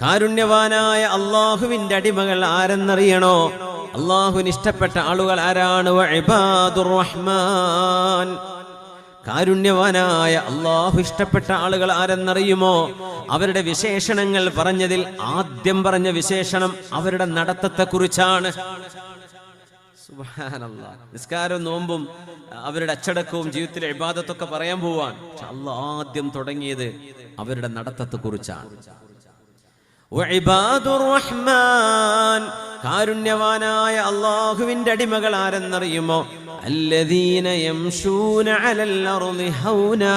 കാരുണ്യവാനായ അള്ളാഹുവിന്റെ അടിമകൾ ആരെന്നറിയണോ? അള്ളാഹുവിന് ഇഷ്ടപ്പെട്ട ആളുകൾ ആരാണ്? റഹ്മാൻ. കാരുണ്യവാനായ അള്ളാഹു ഇഷ്ടപ്പെട്ട ആളുകൾ ആരെന്നറിയുമോ? അവരുടെ വിശേഷണങ്ങൾ പറഞ്ഞതിൽ ആദ്യം പറഞ്ഞ വിശേഷണം അവരുടെ നടത്തത്തെ കുറിച്ചാണ്. നിസ്കാരവും നോമ്പും അവരുടെ അച്ചടക്കവും ജീവിതത്തിലെ ഇബാദത്തൊക്കെ പറയാൻ പോവാൻ. അള്ളാഹ് ആദ്യം തുടങ്ങിയത് അവരുടെ നടത്തത്തെ കുറിച്ചാണ് റഹ്മാൻ കാരുണ്യവാനായ അള്ളാഹുവിന്റെ അടിമകൾ ആരെന്നറിയുമോ? അല്ലദീന അലൽ അർളി ഹൗനാ.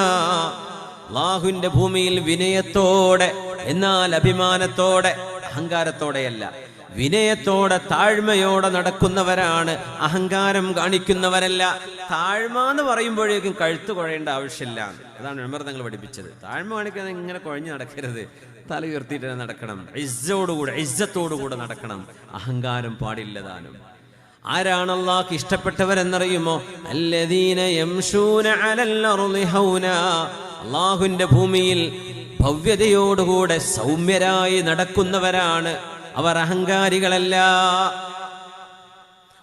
ഭൂമിയിൽ വിനയത്തോടെ എന്നാൽ അഭിമാനത്തോടെ അഹങ്കാരത്തോടെയല്ല വിനയത്തോടെ താഴ്മയോടെ നടക്കുന്നവരാണ് അഹങ്കാരം കാണിക്കുന്നവരല്ല താഴ്മ എന്ന് പറയുമ്പോഴേക്കും കഴുത്ത് കുഴയേണ്ട ആവശ്യമില്ല. അതാണ് ഉമർ പഠിപ്പിച്ചത്. താഴ്മ കാണിക്കാൻ ഇങ്ങനെ കുഴഞ്ഞു നടക്കരുത്. തല ഉയർത്തിയിട്ട് നടക്കണം. ഇസ്സോടുകൂടെ ഇസ്സത്തോടുകൂടെ നടക്കണം. അഹങ്കാരം പാടില്ലതാനും ആരാണ് അള്ളാഹ് ഇഷ്ടപ്പെട്ടവരെന്നറിയുമോ? അള്ളാഹുവിന്റെ ഭൂമിയിൽ ഭവ്യതയോടുകൂടെ സൗമ്യരായി നടക്കുന്നവരാണ്. അവർ അഹങ്കാരികളല്ല.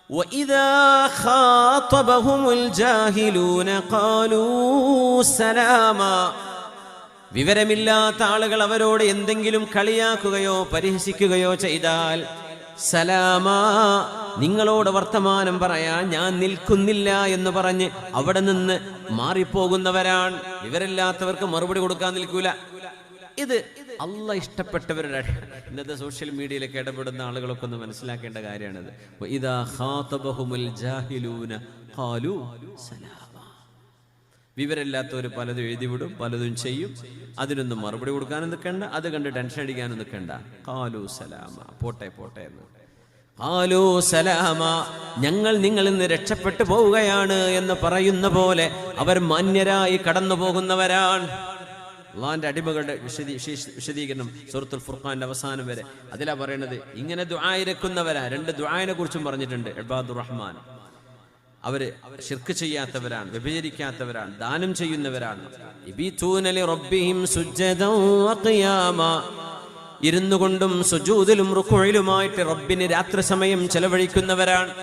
وإذا خاطبهم الجاهلون قالوا سلاما വിവരമില്ലാത്ത ആളുകൾ അവരോട് എന്തെങ്കിലും കളിയാക്കുകയോ പരിഹസിക്കുകയോ ചെയ്താൽ സലാമാ നിങ്ങളോട് വർത്തമാനം പറയാൻ ഞാൻ നിൽക്കുന്നില്ല എന്ന് പറഞ്ഞ് അവിടെ നിന്ന് മാറിപ്പോകുന്നവരാണ് വിവരമില്ലാത്തവർക്ക് മറുപടി കൊടുക്കാൻ നിൽക്കൂല ഇത് അല്ല ഇഷ്ടപ്പെട്ടവരുടെ ഇന്നത്തെ സോഷ്യൽ മീഡിയയിലൊക്കെ ഇടപെടുന്ന ആളുകളൊക്കെ ഒന്ന് മനസ്സിലാക്കേണ്ട കാര്യമാണിത്. ഇതാ ഖാതബഹുമുൽ ജാഹിലൂന ഖാലു സലാമ. വിവരമില്ലാത്തവർ പലതും എഴുതിവിടും പലതും ചെയ്യും. അതിനൊന്നും മറുപടി കൊടുക്കാനും നിൽക്കണ്ട അത് കണ്ട് ടെൻഷൻ അടിക്കാനും നിൽക്കണ്ട. കാലു സലാമ. പോട്ടെ പോട്ടെ എന്ന്. കാലു സലാമ ഞങ്ങൾ നിങ്ങളിൽ നിന്ന് രക്ഷപ്പെട്ടു പോവുകയാണ് എന്ന് പറയുന്ന പോലെ അവർ മാന്യരായി കടന്നു പോകുന്നവരാണ് അള്ളാന്റെ അടിമകളുടെ വിശദീ വിശദീകരണം സുഹൃത്തുൽ ഫുർഖാന്റെ അവസാനം വരെ. അതിലാ പറയുന്നത് ഇങ്ങനെ ദുആയിരക്കുന്നവരാ. രണ്ട് ദുആനെ കുറിച്ചും പറഞ്ഞിട്ടുണ്ട് ഇബാദുർ റഹ്മാൻ. അവർ ശിർക്ക് ചെയ്യാത്തവരാണ് വിഭജിക്കാത്തവരാണ് ദാനം ചെയ്യുന്നവരാണ്. ഇരുന്നുകൊണ്ടും സുജൂദിലും റുക്കുയിലുമായിട്ട് റബ്ബിന് രാത്രി സമയം ചെലവഴിക്കുന്നവരാണ്.